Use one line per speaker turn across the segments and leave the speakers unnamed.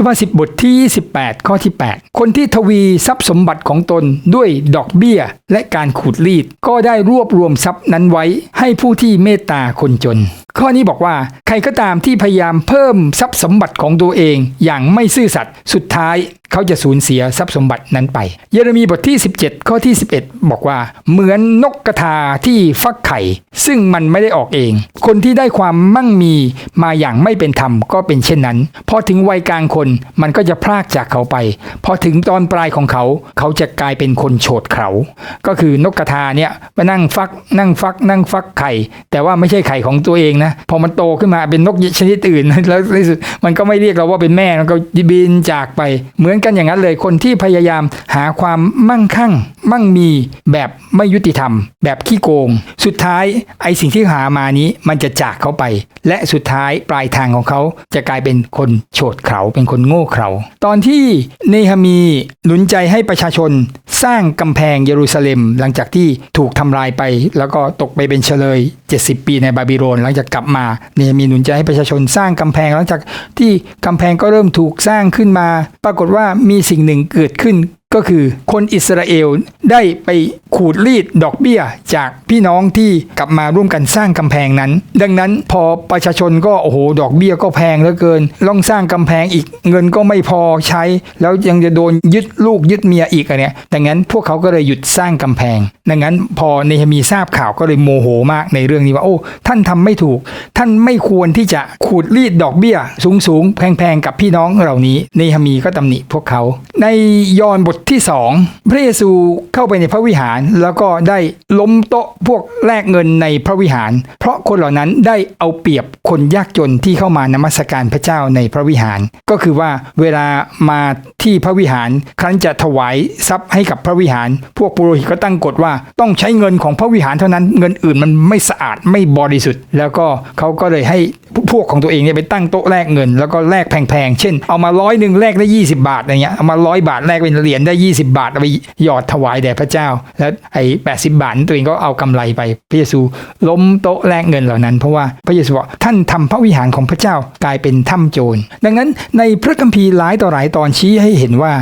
สุภาษิตบทที่ 28 ข้อที่ 8 คนที่ทวีทรัพย์สมบัติของตนด้วยดอกเบี้ยและการขูดรีด ก็ได้รวบรวมทรัพย์นั้นไว้ให้ผู้ที่เมตตาคนจน ข้อนี้บอกว่าใครก็ตามที่พยายามเพิ่มทรัพย์สมบัติของตัวเอง อย่างไม่ซื่อสัตย์สุดท้ายเขาจะสูญเสียทรัพย์สมบัตินั้นไป เยเรมีบทที่ 17 ข้อที่ 11 บอกว่า เหมือนนกกระทาที่ฟักไข่ ซึ่งมันไม่ได้ออกเอง คนที่ได้ความมั่งมีมาอย่างไม่เป็นธรรมก็เป็นเช่นนั้น พอถึงวัยกลางคนมันก็จะพรากจากเขาไป พอถึงตอนปลายของเขา เขาจะกลายเป็นคนโฉดเขา ก็คือนกกระทาเนี่ยมานั่งฟักนั่งฟัก นั่งฟักไข่ แต่ว่าไม่ใช่ไข่ของตัวเองนะพอมันโตขึ้นมาเป็นนกชนิดอื่น แล้วในสุดมันก็ไม่เรียกเราว่าเป็นแม่มันก็บินจากไป เหมือนกันอย่างนั้นเลยคนที่พยายามหาความมั่งคั่ง มั่งมีแบบไม่ยุติธรรม แบบขี้โกง สุดท้ายไอสิ่งที่หามานี้มันจะจากเขาไป และสุดท้ายปลายทางของเขาจะกลายเป็นคนโฉดเขาเป็นคนโง่เขาตอนที่เนฮามีหนุนใจให้ประชาชน สร้างกำแพงเยรูซาเล็ม หลังจากที่ถูกทำลายไป แล้วก็ตกไปเป็นเฉลย 70 ปีในบาบิโลน หลังจากกลับมาเนี่ยมีหนุนใจให้ประชาชนสร้างกำแพงหลังจากที่กำแพงก็เริ่มถูกสร้างขึ้นมา ปรากฏว่ามีสิ่งหนึ่งเกิดขึ้น ก็คือคนอิสราเอลได้ไปขูดรีดดอกเบี้ย จากพี่น้องที่กลับมาร่วมกันสร้างกำแพงนั้น ดังนั้นพอประชาชนก็โอ้โหดอกเบี้ยก็แพงเหลือเกินต้องสร้างกำแพงอีกเงินก็ไม่พอใช้ แล้วยังจะโดนยึดลูกยึดเมียอีกอะเนี่ยดังนั้นพวกเขาก็เลยหยุดสร้างกำแพง ดังนั้นพอเนฮมีทราบข่าวก็เลยโมโหมากในเรื่องนี้ว่าโอ้ท่านทำไม่ถูก ท่านไม่ควรที่จะขูดรีดดอกเบี้ย สูงๆแพงๆกับพี่น้องเหล่านี้เนฮมีก็ตำหนิพวกเขา ในยอนบทที่สองพระเยซูเข้าไปในพระวิหาร แล้วก็ได้ล้มโต๊ะพวกแลกเงินในพระวิหาร เพราะคนเหล่านั้นได้เอาเปรียบคนยากจนที่เข้ามานมัสการพระเจ้าในพระวิหาร ก็คือว่าเวลามาที่พระวิหาร ครั้นจะถวายทรัพย์ให้กับพระวิหาร พวกปุโรหิตก็ตั้งกฎว่าต้องใช้เงินของพระวิหารเท่านั้นเงินอื่นมันไม่สะอาดไม่บริสุทธิ์ แล้วก็เขาก็เลยให้พวกของตัวเองเนี่ยไปตั้งโต๊ะแลกเงิน แล้วก็แลกแพงๆเช่น เอามาร้อยหนึ่งแลกได้ 20 บาทอะไรเงี้ยเอามาร้อยบาทแลกเป็นเหรียญได้ 20 บาทเอาไปหยอดถวายแด่พระเจ้า แล้วไอ้แปดสิบาทตัวเองก็เอากำไรไป พระเยซูล้มโต๊ะแลกเงินเหล่านั้นเพราะว่าพระเยซูบอกท่านทำพระวิหารของพระเจ้ากลายเป็นถ้ำโจร ดังนั้นในพระคัมภีร์หลายต่อหลายตอนชี้ให้เห็นว่า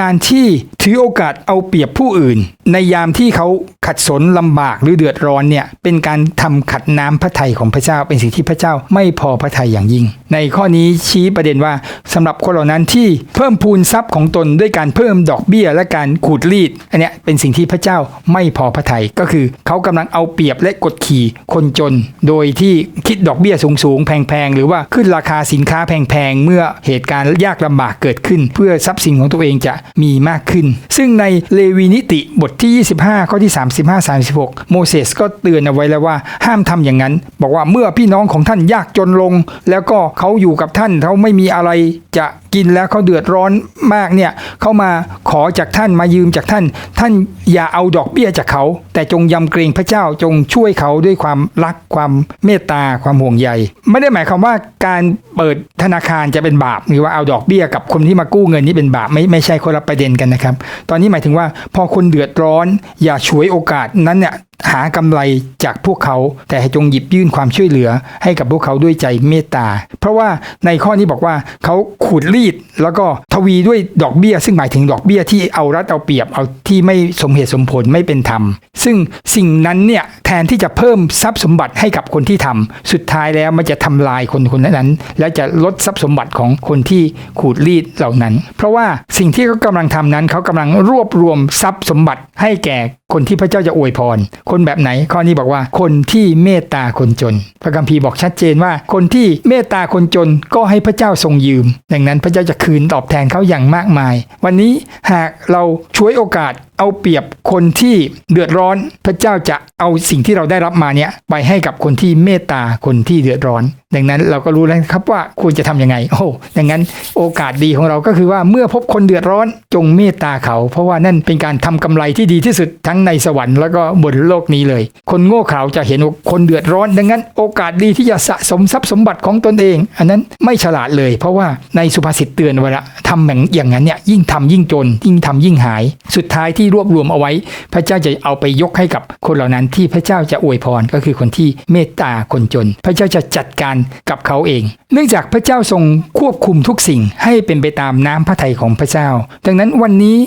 การที่ถือโอกาสเอาเปรียบผู้อื่น ในยามที่เขาขัดสนลำบากหรือเดือดร้อนเนี่ยเป็นการทำขัดน้ำพระทัยของพระเจ้า เป็นสิ่งที่พระเจ้าไม่พอพระทัยอย่างยิ่ง ในข้อนี้ชี้ประเด็นว่าสำหรับคนเหล่านั้นที่เพิ่มพูนทรัพย์ของตนด้วยการเพิ่มดอกเบี้ยและการขูดรีดอันเนี้ยเป็นสิ่งที่พระเจ้าไม่พอพระทัยก็คือเขากำลังเอาเปรียบและกดขี่คนจน โดยที่คิดดอกเบี้ยสูงๆแพงๆหรือว่าขึ้นราคาสินค้าแพงๆเมื่อเหตุการณ์ยากลำบากเกิดขึ้น เพื่อทรัพย์สินของตัวเองจะมีมากขึ้น ซึ่งในเลวีนิติบทที่ 25 ข้อที่ 35 36 โมเสสก็เตือนเอาไว้แล้วว่าห้ามทำอย่างนั้น บอกว่าเมื่อพี่น้องของท่านยากจนลง แล้วก็เขาอยู่กับท่านเขาไม่มีอะไรจะ กินแล้วเขาเดือดร้อนมากเนี่ยเขามาขอจากท่านมายืมจากท่าน ท่านอย่าเอาดอกเบี้ยจากเขา แต่จงยำเกรงพระเจ้าจงช่วยเขาด้วยความรักความเมตตาความห่วงใย ไม่ได้หมายความว่าการเปิดธนาคารจะเป็นบาปหรือว่าเอาดอกเบี้ยกับคนที่มากู้เงินนี่เป็นบาปไม่ไม่ใช่คนละประเด็นกันนะครับ ตอนนี้หมายถึงว่าพอคนเดือดร้อน อย่าฉวยโอกาสนั้นเนี่ยหากำไรจากพวกเขา แต่จงหยิบยื่นความช่วยเหลือให้กับพวกเขาด้วยใจเมตตา เพราะว่าในข้อนี้บอกว่าเขาขูดรีด แล้วก็ทวีด้วยดอกเบี้ย ซึ่งหมายถึงดอกเบี้ยที่เอารัดเอาเปรียบเอาที่ไม่สมเหตุสมผลไม่เป็นธรรม ซึ่งสิ่งนั้นเนี่ยแทนที่จะเพิ่มทรัพย์สมบัติให้กับคนที่ทำสุดท้ายแล้วมันจะทำลายคนคนนั้น และจะลดทรัพย์สมบัติของคนที่ขูดรีดเหล่านั้น เพราะว่าสิ่งที่เขากำลังทำนั้นเขากำลังรวบรวมทรัพย์สมบัติให้แก่คนที่พระเจ้าจะอวยพร คนแบบไหน ข้อนี้บอกว่าคนที่เมตตาคนจน พระคัมภีร์บอกชัดเจนว่า คนที่เมตตาคนจนก็ให้พระเจ้าทรงยืม ดังนั้นพระเจ้าจะคืนตอบแทนเขาอย่างมากมาย วันนี้หากเราช่วยโอกาสเอาเปรียบคนที่เดือดร้อน พระเจ้าจะเอาสิ่งที่เราได้รับมาเนี่ยไปให้กับคนที่เมตตาคนที่เดือดร้อน ดังนั้นเราก็รู้แล้วครับว่าควรจะทำยังไง โอ้ดังนั้นโอกาสดีของเราก็คือว่าเมื่อพบคนเดือดร้อนจงเมตตาเขา เพราะว่านั่นเป็นการทำกำไรที่ดีที่สุดทั้งในสวรรค์แล้วก็บนโลกนี้เลย คนโง่เขลาจะเห็นคนเดือดร้อน ดังนั้น โอกาสดีที่จะสะสมทรัพย์สมบัติของตนเอง อันนั้นไม่ฉลาดเลย เพราะว่าในสุภาษิตเตือนไว้ละทำอย่างอย่างนั้นเนี่ยยิ่งทำยิ่งจน ยิ่งทำยิ่งหาย สุดท้ายที่ที่รวบรวมเอาไว้ พระเจ้าจะเอาไปยกให้กับคนเหล่านั้นที่พระเจ้าจะอวยพรก็คือคนที่เมตตาคนจน พระเจ้าจะจัดการกับเขาเอง เนื่องจากพระเจ้าทรงควบคุมทุกสิ่งให้เป็นไปตามน้ำพระทัยของพระเจ้า ดังนั้นวันนี้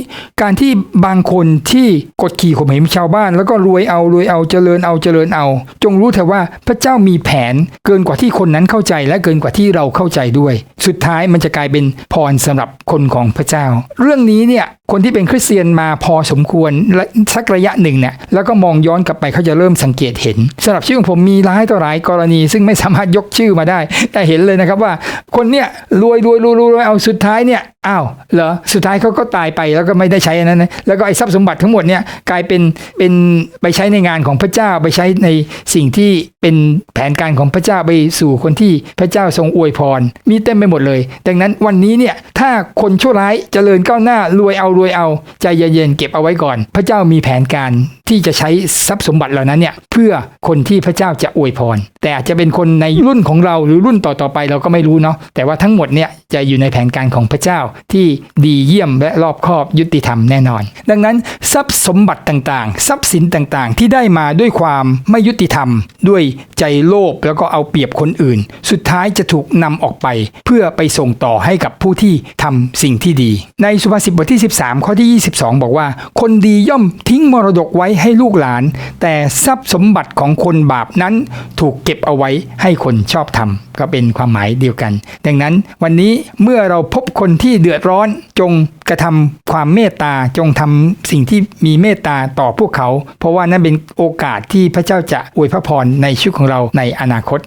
การที่บางคนที่กดขี่ข่มเหงชาวบ้าน แล้วก็รวยเอารวยเอาเจริญเอาเจริญเอา จงรู้เถอะว่าพระเจ้ามีแผนเกินกว่าที่คนนั้นเข้าใจและเกินกว่าที่เราเข้าใจด้วย สุดท้ายมันจะกลายเป็นพรสำหรับคนของพระเจ้า เรื่องนี้เนี่ย คนที่เป็นคริสเตียนมาพอสมควรและสักระยะหนึ่งเนี่ยแล้วก็มองย้อนกลับไปเขาจะเริ่มสังเกตเห็นสำหรับชีวิตของผมมีหลายต่อหลายกรณี ซึ่งไม่สามารถยกชื่อมาได้ แต่เห็นเลยนะครับว่า คนเนี่ยรวยรวยรวยรวยเอาสุดท้ายเนี่ยอ้าวเหรอสุดท้ายเขาก็ตายไปแล้วก็ไม่ได้ใช้อันนั้นนะแล้วก็ไอ้ทรัพย์สมบัติทั้งหมดเนี่ยกลายเป็นเป็นไปใช้ในงานของพระเจ้าไปใช้ในสิ่งที่ เป็นแผนการของพระเจ้าไปสู่คนที่พระเจ้าทรงอวยพร มีเต็มไปหมดเลย ดังนั้นวันนี้เนี่ยถ้าคนชั่วร้ายเจริญก้าวหน้ารวยเอารวยเอาใจเย็นๆเก็บเอาไว้ก่อน พระเจ้ามีแผนการที่จะใช้ทรัพย์สมบัติเหล่านั้นเนี่ยเพื่อคนที่พระเจ้าจะอวยพร แต่อาจจะเป็นคนในรุ่นของเราหรือรุ่นต่อๆไปเราก็ไม่รู้เนาะแต่ว่าทั้งหมดเนี่ยจะอยู่ในแผนการของพระเจ้าที่ดีเยี่ยมและรอบคอบยุติธรรมแน่นอน ดังนั้นทรัพย์สมบัติต่างๆ ทรัพย์สินต่างๆ ที่ได้มาด้วยความไม่ยุติธรรม ด้วยใจโลภแล้วก็เอาเปรียบคนอื่น สุดท้ายจะถูกนำออกไป เพื่อไปส่งต่อให้กับผู้ที่ทำสิ่งที่ดี ในสุภาษิตบทที่ 13 ข้อที่ 22 บอกว่า คนดีย่อมทิ้งมรดกไว้ให้ลูกหลาน แต่ทรัพย์สมบัติของคนบาปนั้น ถูกเก็บเอาไว้ให้คนชอบธรรมก็เป็นความหมายเดียวกัน ดังนั้นวันนี้เมื่อเราพบคนที่เดือดร้อนจง กระทำความเมตตาจงทำสิ่งที่มีเมตตาต่อพวกเขา เพราะว่านั่นเป็นโอกาสที่พระเจ้าจะอวยพระพรในชีวิตของเราในอนาคต